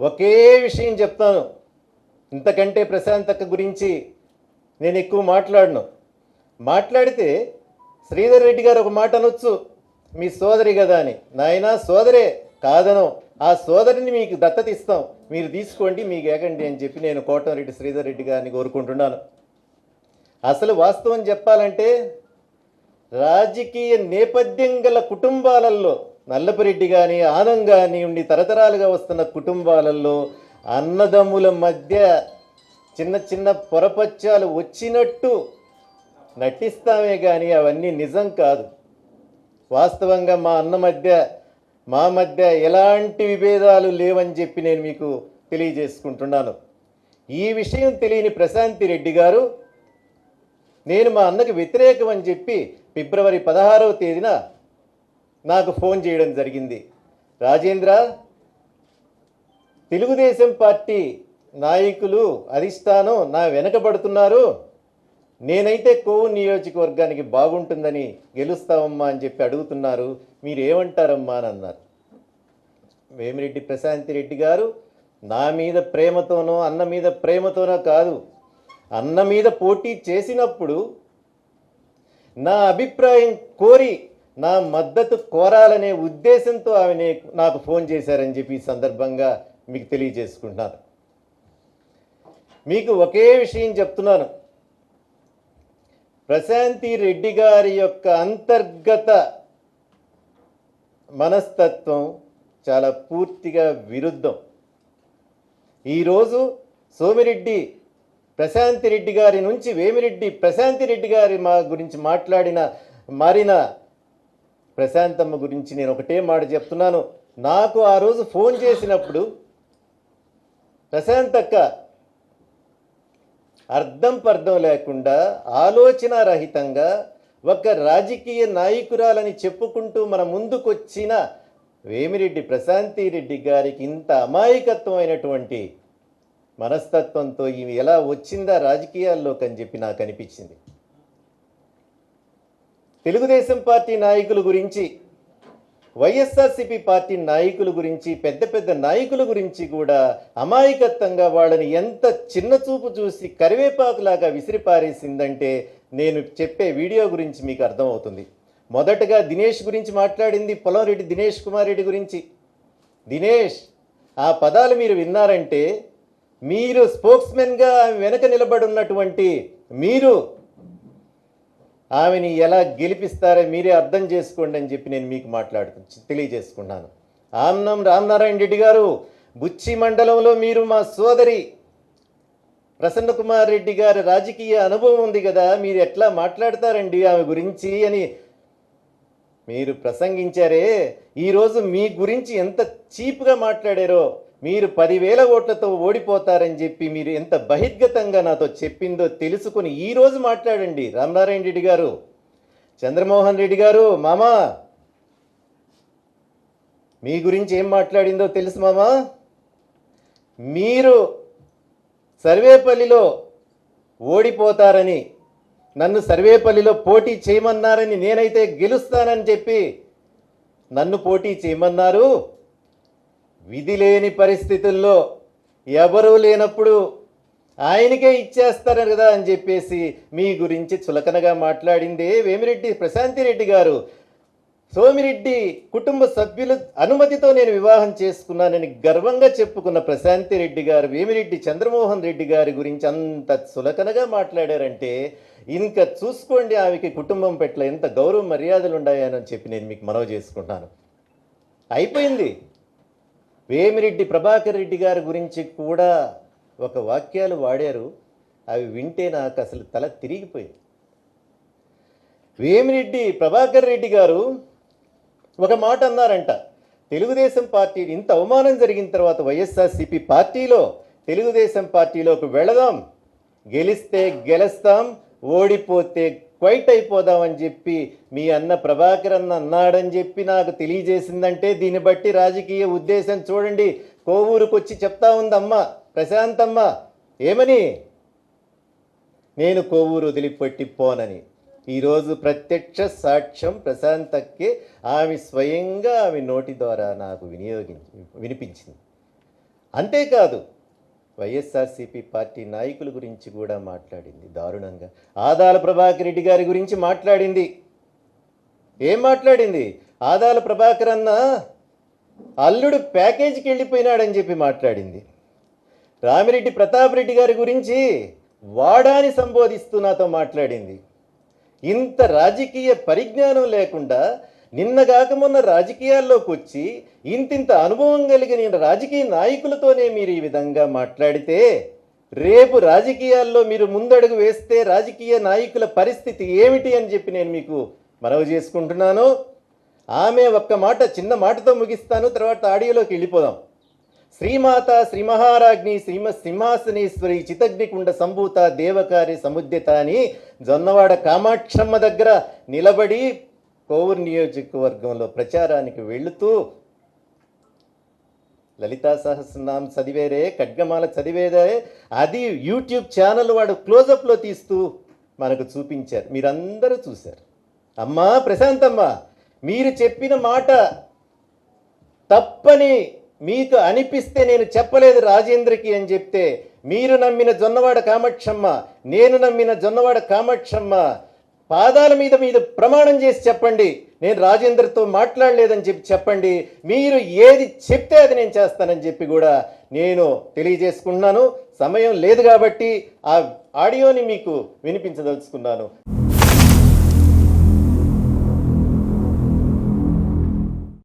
ఒకే విషయం చెప్తాను. ఇంతకంటే ప్రశాంతక్క గురించి నేను ఎక్కువ మాట్లాడను. మాట్లాడితే శ్రీధర్ రెడ్డి గారు ఒక మాట అనొచ్చు. మీ సోదరి కదా అని. నాయనా సోదరే కాదను. ఆ సోదరిని మీకు దత్తత ఇస్తాం మీరు తీసుకోండి మీకు ఏకండి అని చెప్పి నేను కోటంరెడ్డి శ్రీధర్ రెడ్డి గారిని కోరుకుంటున్నాను. అసలు వాస్తవం చెప్పాలంటే రాజకీయ నేపథ్యం గల కుటుంబాలలో నల్లపరెడ్డి కానీ ఆనం కానీ ఉండి తరతరాలుగా వస్తున్న కుటుంబాలలో అన్నదమ్ముల మధ్య చిన్న చిన్న పొరపత్యాలు వచ్చినట్టు నటిస్తామే కానీ అవన్నీ నిజం కాదు. వాస్తవంగా మా అన్న మధ్య మా మధ్య ఎలాంటి విభేదాలు లేవని చెప్పి నేను మీకు తెలియజేసుకుంటున్నాను. ఈ విషయం తెలియని ప్రశాంతి రెడ్డి గారు నేను మా అన్నకు వ్యతిరేకం అని చెప్పి ఫిబ్రవరి పదహారవ తేదీన నాకు ఫోన్ చేయడం జరిగింది. రాజేంద్ర తెలుగుదేశం పార్టీ నాయకులు అధిష్టానం నా వెనకబడుతున్నారు నేనైతే కోవు నియోజకవర్గానికి బాగుంటుందని గెలుస్తామమ్మా అని చెప్పి అడుగుతున్నారు. మీరు ఏమంటారమ్మా అని అన్నారు. వేమిరెడ్డి ప్రశాంతి రెడ్డి గారు నా మీద ప్రేమతోనో అన్న మీద ప్రేమతోనో కాదు. అన్న మీద పోటీ చేసినప్పుడు నా అభిప్రాయం కోరి నా మద్దతు కోరాలనే ఉద్దేశంతో ఆమె నాకు ఫోన్ చేశారని చెప్పి ఈ సందర్భంగా మీకు తెలియజేసుకుంటున్నాను. మీకు ఒకే విషయం చెప్తున్నాను. ప్రశాంతి రెడ్డి గారి యొక్క అంతర్గత మనస్తత్వం చాలా పూర్తిగా విరుద్ధం. ఈరోజు సోమిరెడ్డి ప్రశాంతి రెడ్డి గారి నుంచి వేమిరెడ్డి ప్రశాంతి రెడ్డి గారి మా గురించి మాట్లాడిన మారిన ప్రశాంతమ్మ గురించి నేను ఒకటే మాట చెప్తున్నాను. నాకు ఆ రోజు ఫోన్ చేసినప్పుడు ప్రశాంతక్క అర్థం పర్థం లేకుండా ఆలోచన రహితంగా ఒక రాజకీయ నాయకురాలని చెప్పుకుంటూ మన ముందుకొచ్చిన వేమిరెడ్డి ప్రశాంతి రెడ్డి గారికి ఇంత అమాయకత్వమైనటువంటి మనస్తత్వంతో ఇవి ఎలా వచ్చిందా రాజకీయాల్లోకి అని చెప్పి నాకు అనిపించింది. తెలుగుదేశం పార్టీ నాయకుల గురించి వైఎస్ఆర్సిపి పార్టీ నాయకుల గురించి పెద్ద పెద్ద నాయకుల గురించి కూడా అమాయకత్వంగా వాళ్ళని ఎంత చిన్న చూపు చూసి కరివేపాకులాగా విసిరిపారేసిందంటే నేను చెప్పే వీడియో గురించి మీకు అర్థమవుతుంది. మొదటగా దినేష్ గురించి మాట్లాడింది పొలంరెడ్డి దినేష్ కుమార్ రెడ్డి గురించి. దినేష్ ఆ పదాలు మీరు విన్నారంటే మీరు స్పోక్స్మెన్గా వెనక నిలబడి ఉన్నటువంటి మీరు ఆమెని ఎలా గెలిపిస్తారో మీరే అర్థం చేసుకోండి అని చెప్పి నేను మీకు మాట్లాడుతు తెలియజేసుకున్నాను. ఆమ్నం రామనారాయణ రెడ్డి గారు బుచ్చి మండలంలో మీరు మా సోదరి ప్రసన్న కుమార్ రెడ్డి గారి రాజకీయ అనుభవం ఉంది కదా మీరు ఎట్లా మాట్లాడతారండి ఆమె గురించి అని మీరు ప్రసంగించారే. ఈరోజు మీ గురించి ఎంత చీప్గా మాట్లాడారో మీరు పదివేల ఓట్లతో ఓడిపోతారని చెప్పి మీరు ఎంత బహిర్గతంగా నాతో చెప్పిందో తెలుసుకుని ఈరోజు మాట్లాడండి రామనారాయణ రెడ్డి గారు. చంద్రమోహన్ రెడ్డి గారు మామా. మీ గురించి ఏం మాట్లాడిందో తెలుసు మామా? మీరు సర్వేపల్లిలో ఓడిపోతారని నన్ను సర్వేపల్లిలో పోటీ చేయమన్నారని నేనైతే గెలుస్తానని చెప్పి నన్ను పోటీ చేయమన్నారు. విధి లేని పరిస్థితుల్లో ఎవరూ లేనప్పుడు ఆయనకే ఇచ్చేస్తారు కదా అని చెప్పేసి మీ గురించి చులకనగా మాట్లాడిందే వేమిరెడ్డి ప్రశాంతి రెడ్డి గారు. సోమిరెడ్డి కుటుంబ సభ్యుల అనుమతితో నేను వివాహం చేసుకున్నానని గర్వంగా చెప్పుకున్న ప్రశాంతి రెడ్డి గారు వేమిరెడ్డి చంద్రమోహన్ రెడ్డి గారి గురించి అంత చులకనగా మాట్లాడారంటే ఇంకా చూసుకోండి ఆమెకి కుటుంబం పట్ల ఎంత గౌరవ మర్యాదలు ఉన్నాయని చెప్పి నేను మీకు మనవి చేసుకుంటాను అయిపోయింది. వేమిరెడ్డి ప్రభాకర్ రెడ్డి గారి గురించి కూడా ఒక వాక్యాలు వాడారు. అవి వింటే నాకు అసలు తల తిరిగిపోయింది. వేమిరెడ్డి ప్రభాకర్ రెడ్డి గారు ఒక మాట అన్నారంట. తెలుగుదేశం పార్టీ ఇంత అవమానం జరిగిన తర్వాత వైఎస్ఆర్సీపీ పార్టీలో తెలుగుదేశం పార్టీలోకి వెళదాం. గెలిస్తే గెలుస్తాం ఓడిపోతే క్వైట్ అయిపోదామని చెప్పి మీ అన్న ప్రభాకర్ అన్న అన్నాడని చెప్పి నాకు తెలియజేసిందంటే దీన్ని బట్టి రాజకీయ ఉద్దేశం చూడండి. కోవూరుకు వచ్చి చెప్తా ఉందమ్మ. ప్రశాంతమ్మ. ఏమని? నేను కోవూరు వదిలిపెట్టి పోనని ఈరోజు ప్రత్యక్ష సాక్ష్యం ప్రశాంతకి ఆమె స్వయంగా ఆమె నోటి ద్వారా నాకు వినియోగించి వినిపించింది. అంతేకాదు వైఎస్ఆర్సీపీ పార్టీ నాయకుల గురించి కూడా మాట్లాడింది. దారుణంగా. ఆదాల ప్రభాకర్ రెడ్డి గారి గురించి మాట్లాడింది. ఏం మాట్లాడింది? ఆదాల ప్రభాకర్ అన్న అల్లుడు ప్యాకేజీకి వెళ్ళిపోయినాడని చెప్పి మాట్లాడింది. రామిరెడ్డి ప్రతాప్ రెడ్డి గారి గురించి వాడాని సంబోధిస్తూ నాతో మాట్లాడింది. ఇంత రాజకీయ పరిజ్ఞానం లేకుండా నిన్నగాక మొన్న రాజకీయాల్లోకి వచ్చి ఇంతింత అనుభవం కలిగిన రాజకీయ నాయకులతోనే మీరు ఈ విధంగా మాట్లాడితే రేపు రాజకీయాల్లో మీరు ముందడుగు వేస్తే రాజకీయ నాయకుల పరిస్థితి ఏమిటి అని చెప్పి నేను మీకు మనవి చేసుకుంటున్నాను. ఆమె ఒక్క మాట చిన్న మాటతో ముగిస్తాను. తర్వాత ఆడియోలోకి వెళ్ళిపోదాం. శ్రీమాత శ్రీ మహారాజ్ని శ్రీమ సింహాసనేశ్వరి చితగ్నికుండ సంభూత దేవకారి సముద్యత అని జొన్నవాడ కామాక్షమ్మ దగ్గర నిలబడి కోవూరు నియోజకవర్గంలో ప్రచారానికి వెళుతూ లలితా సహస్రనామం చదివేరే ఖడ్గమాల చదివేదే అది యూట్యూబ్ ఛానల్ వాడు క్లోజప్లో తీస్తూ మనకు చూపించారు. మీరందరూ చూశారు. అమ్మా ప్రశాంతమ్మ మీరు చెప్పిన మాట తప్పని మీకు అనిపిస్తే నేను చెప్పలేదు రాజేంద్రకి అని చెప్తే మీరు నమ్మిన జొన్నవాడ కామాక్షమ్మ నేను నమ్మిన జొన్నవాడ కామాక్షమ్మ పాదాల మీద మీద ప్రమాణం చేసి చెప్పండి. నేను రాజేంద్రతో మాట్లాడలేదని చెప్పి చెప్పండి. మీరు ఏది చెప్తే అది నేను చేస్తానని చెప్పి కూడా నేను తెలియజేసుకున్నాను సమయం లేదు కాబట్టి ఆ ఆడియోని మీకు వినిపించదలుచుకున్నాను.